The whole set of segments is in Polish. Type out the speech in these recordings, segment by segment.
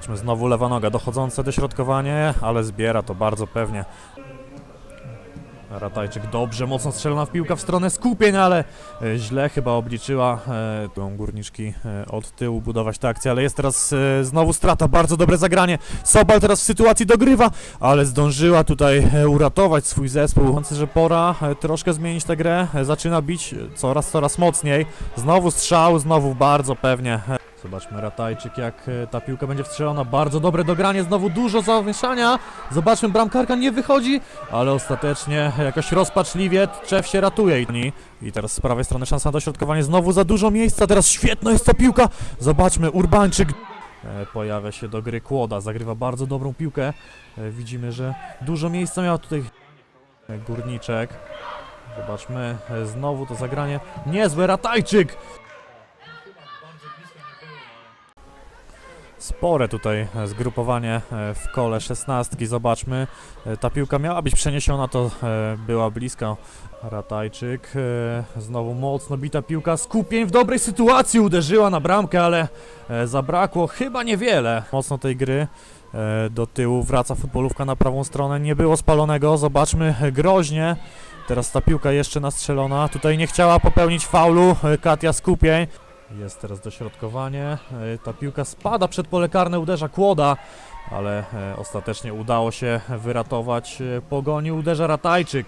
Zobaczmy znowu lewa noga, dochodzące dośrodkowanie, ale zbiera to bardzo pewnie. Ratajczyk dobrze, mocno strzelona w piłka w stronę skupień, ale e, źle chyba obliczyła e, tą górniczki e, od tyłu budować tę akcję, ale jest teraz znowu strata, bardzo dobre zagranie. Sobal teraz w sytuacji dogrywa, ale zdążyła tutaj uratować swój zespół. Myślę, że pora troszkę zmienić tę grę, zaczyna bić coraz, coraz mocniej. Znowu strzał, znowu bardzo pewnie. Zobaczmy Ratajczyk, jak e, ta piłka będzie wstrzelona. Bardzo dobre dogranie, znowu dużo zamieszania. Zobaczmy, bramkarka nie wychodzi, ale ostatecznie jakoś rozpaczliwie Czew się ratuje. I- teraz z prawej strony szansa na dośrodkowanie, znowu za dużo miejsca, teraz świetna jest ta piłka. Zobaczmy, Urbańczyk e, pojawia się do gry Kłoda, zagrywa bardzo dobrą piłkę. E, Widzimy, że dużo miejsca miał tutaj Górniczek. Zobaczmy, znowu to zagranie. Niezłe, Ratajczyk! Spore tutaj e, zgrupowanie e, w kole szesnastki, zobaczmy. E, Ta piłka miała być przeniesiona, to była bliska. Ratajczyk, znowu mocno bita piłka, skupień w dobrej sytuacji, uderzyła na bramkę, ale zabrakło chyba niewiele. Mocno tej gry do tyłu, wraca futbolówka na prawą stronę, nie było spalonego, zobaczmy, groźnie. Teraz ta piłka jeszcze nastrzelona, tutaj nie chciała popełnić faulu Katia Skupień. Jest teraz dośrodkowanie. E, Ta piłka spada przed pole karne, uderza kłoda, ale e, ostatecznie udało się wyratować e, pogoni, uderza Ratajczyk.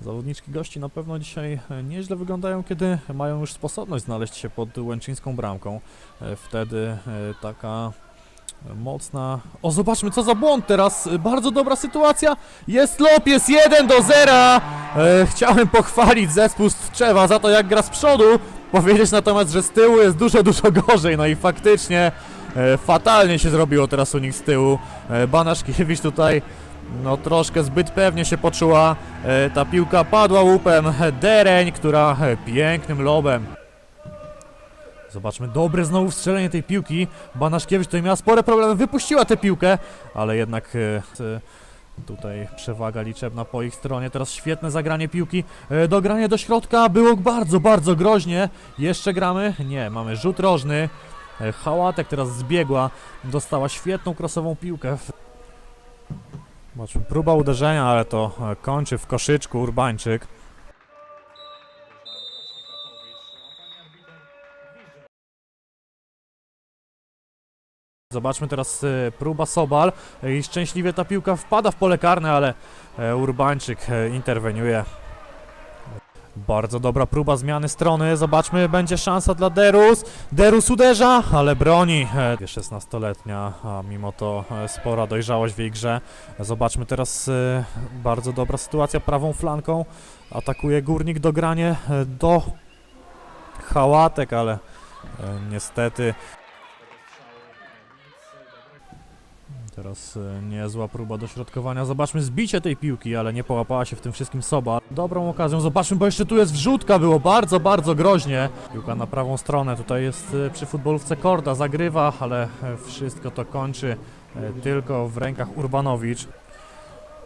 Zawodniczki gości na pewno dzisiaj nieźle wyglądają, kiedy mają już sposobność znaleźć się pod łęczyńską bramką. Wtedy taka mocna... O, zobaczmy co za błąd teraz! Bardzo dobra sytuacja! Jest lop, jest 1 do 0! E, chciałem pochwalić zespół z za to jak gra z przodu, Powiedzieć natomiast, że z tyłu jest dużo, dużo gorzej, no i faktycznie e, fatalnie się zrobiło teraz u nich z tyłu. E, Banaszkiewicz tutaj no troszkę zbyt pewnie się poczuła. E, ta piłka padła łupem. Dereń, która e, pięknym lobem. Zobaczmy, dobre znowu strzelenie tej piłki. Banaszkiewicz tutaj miała spore problemy, wypuściła tę piłkę, ale jednak e, e, Tutaj przewaga liczebna po ich stronie. Teraz świetne zagranie piłki. E, Dogranie do środka było bardzo, bardzo groźnie. Jeszcze gramy? Nie, mamy rzut rożny. E, Hałatek teraz zbiegła. Dostała świetną krosową piłkę. Zobaczmy, próba uderzenia, ale to e, kończy w koszyczku Urbańczyk. Zobaczmy teraz e, próba Sobal e, i szczęśliwie ta piłka wpada w pole karne, ale e, Urbańczyk interweniuje. Bardzo dobra próba zmiany strony. Zobaczmy, będzie szansa dla Derus. Derus uderza, ale broni. E, 16-letnia, a mimo to spora dojrzałość w jej grze. Zobaczmy teraz bardzo dobra sytuacja prawą flanką. Atakuje górnik dogranie do Hałatek, ale niestety Teraz e, niezła próba dośrodkowania. Zobaczmy zbicie tej piłki, ale nie połapała się w tym wszystkim Soba. Dobrą okazją. Zobaczmy, bo jeszcze tu jest wrzutka. Było bardzo, bardzo groźnie. Piłka na prawą stronę. Tutaj jest e, przy futbolówce Korda. Zagrywa, ale e, wszystko to kończy tylko w rękach Urbanowicz.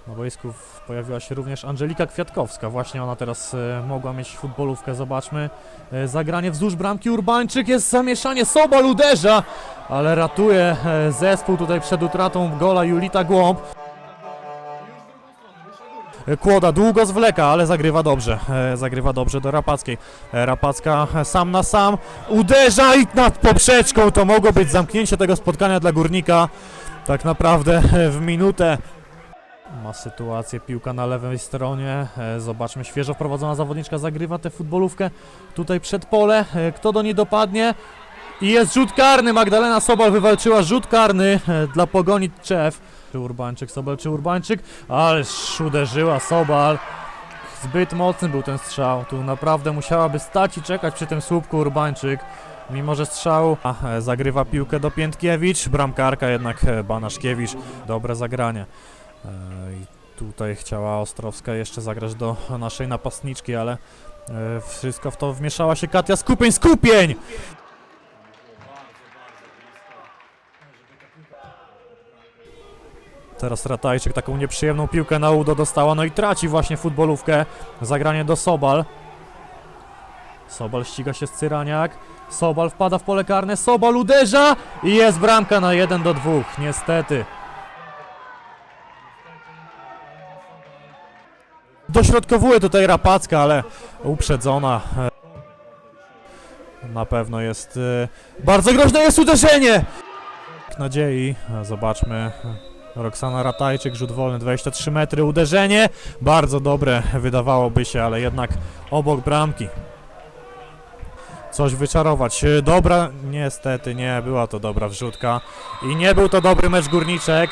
Na boisku pojawiła się również Angelika Kwiatkowska. Właśnie ona teraz e, mogła mieć futbolówkę. Zobaczmy. E, zagranie wzdłuż bramki. Urbańczyk jest zamieszanie. Sobol uderza, ale ratuje e, zespół tutaj przed utratą gola Julita Głąb. Kłoda długo zwleka, ale zagrywa dobrze. Zagrywa dobrze do Rapackiej. Rapacka sam na sam uderza i nad poprzeczką. To mogło być zamknięcie tego spotkania dla Górnika. Tak naprawdę w minutę ma sytuację, piłka na lewej stronie. E, Zobaczmy, świeżo wprowadzona zawodniczka zagrywa tę futbolówkę tutaj przed pole. E, Kto do niej dopadnie? I jest rzut karny. Magdalena Sobal wywalczyła rzut karny e, dla pogoni Czew. Czy Urbańczyk, Sobal czy Urbańczyk? Ależ uderzyła Sobal. Zbyt mocny był ten strzał. Tu naprawdę musiałaby stać i czekać przy tym słupku Urbańczyk. Mimo, że strzał zagrywa piłkę do Piętkiewicz, bramkarka jednak Banaszkiewicz. Dobre zagranie. I tutaj chciała Ostrowska jeszcze zagrać do naszej napastniczki, ale e, wszystko w to wmieszała się Katia Skupień. Skupień! Teraz Ratajczyk taką nieprzyjemną piłkę na udo dostała, no i traci właśnie futbolówkę. Zagranie do Sobal. Sobal ściga się z Cyraniak. Sobal wpada w pole karne, Sobal uderza i jest bramka na 1 do 2, niestety. Dośrodkowuje tutaj Rapacka, ale uprzedzona. e, Na pewno jest e, bardzo groźne jest uderzenie! Nadziei, E, zobaczmy. Roxana Ratajczyk, rzut wolny, 23 metry, uderzenie. Bardzo dobre wydawałoby się, ale jednak obok bramki. Coś wyczarować. Dobra, niestety nie była to dobra wrzutka. I nie był to dobry mecz górniczek.